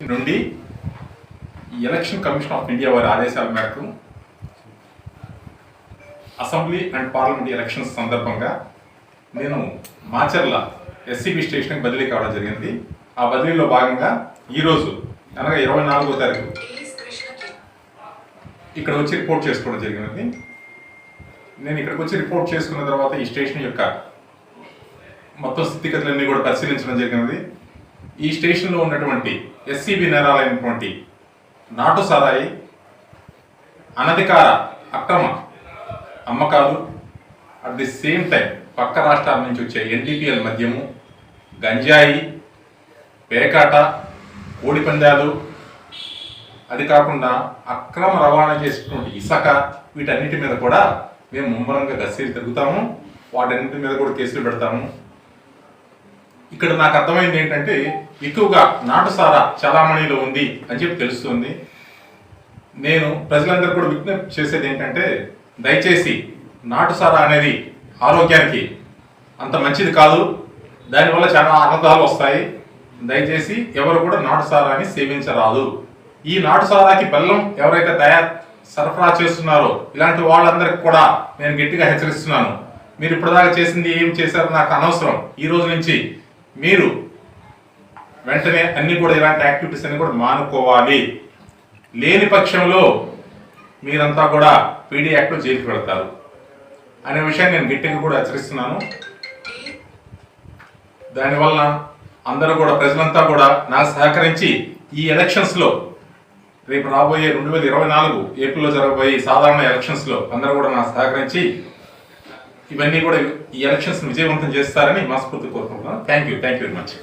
నుండి election commission of India వారి ఆదేశాల మేరకు అసెంబ్లీ అండ్ పార్లమెంట్ ఎలక్షన్స్ సందర్భంగా నేను మాచర్ల ఎస్సీబీ స్టేషన్కి బదిలీ కావడం జరిగింది. ఆ బదిలీలో భాగంగా ఈరోజు అనగా ఇరవై నాలుగో తారీఖు ఇక్కడ వచ్చి రిపోర్ట్ చేసుకోవడం జరిగినది నేను ఇక్కడికి వచ్చి రిపోర్ట్ చేసుకున్న తర్వాత ఈ స్టేషన్ యొక్క మొత్తం స్థితిగతులన్నీ కూడా పరిశీలించడం జరిగినది ఈ స్టేషన్లో ఉన్నటువంటి ఎస్సీబీ నేరాలైనటువంటి నాటు సారాయి అనధికార అక్రమ అమ్మకాలు అట్ ది సేమ్ టైం పక్క రాష్ట్రాల నుంచి వచ్చే ఎన్డీపీఎల్ మద్యము గంజాయి పేకాట కోడి పందాలు అది కాకుండా అక్రమ రవాణా చేసినటువంటి ఇసక వీటన్నిటి మీద కూడా మేము ముమ్మరంగా గస్తీలు తిరుగుతాము. వాటన్నిటి మీద కూడా కేసులు పెడతాము. ఇక్కడ నాకు అర్థమైంది ఏంటంటే ఎక్కువగా నాటుసారా చలామణిలో ఉంది అని చెప్పి తెలుస్తుంది. నేను ప్రజలందరూ కూడా విజ్ఞప్తి చేసేది ఏంటంటే దయచేసి నాటుసారా అనేది ఆరోగ్యానికి అంత మంచిది కాదు. దానివల్ల చాలా అనర్థాలు వస్తాయి. దయచేసి ఎవరు కూడా నాటుసారాని సేవించరాదు. ఈ నాటుసారాకి బెల్లం ఎవరైతే తయారు సరఫరా చేస్తున్నారో ఇలాంటి వాళ్ళందరికీ కూడా నేను గట్టిగా హెచ్చరిస్తున్నాను. మీరు ఇప్పటిదాకా చేసింది ఏం చేశారో నాకు అనవసరం. ఈ రోజు నుంచి మీరు వెంటనే అన్ని కూడా ఇలాంటి యాక్టివిటీస్ అన్ని కూడా మానుకోవాలి. లేని పక్షంలో మీరంతా కూడా పీడీ యాక్ట్లో జైలుకి పెడతారు అనే విషయాన్ని నేను గట్టిగా కూడా హెచ్చరిస్తున్నాను. దానివల్ల అందరూ కూడా ప్రజలంతా కూడా నాకు సహకరించి ఈ ఎలక్షన్స్లో రేపు రాబోయే రెండు వేల ఇరవై నాలుగు ఏప్రిల్లో జరగబోయే సాధారణ ఎలక్షన్స్లో అందరూ కూడా నాకు సహకరించి ఇవన్నీ కూడా ఈ ఎలక్షన్స్ విజయవంతం చేస్తారని మనస్ఫూర్తి కోరుకుంటున్నాను. Thank you thank you very much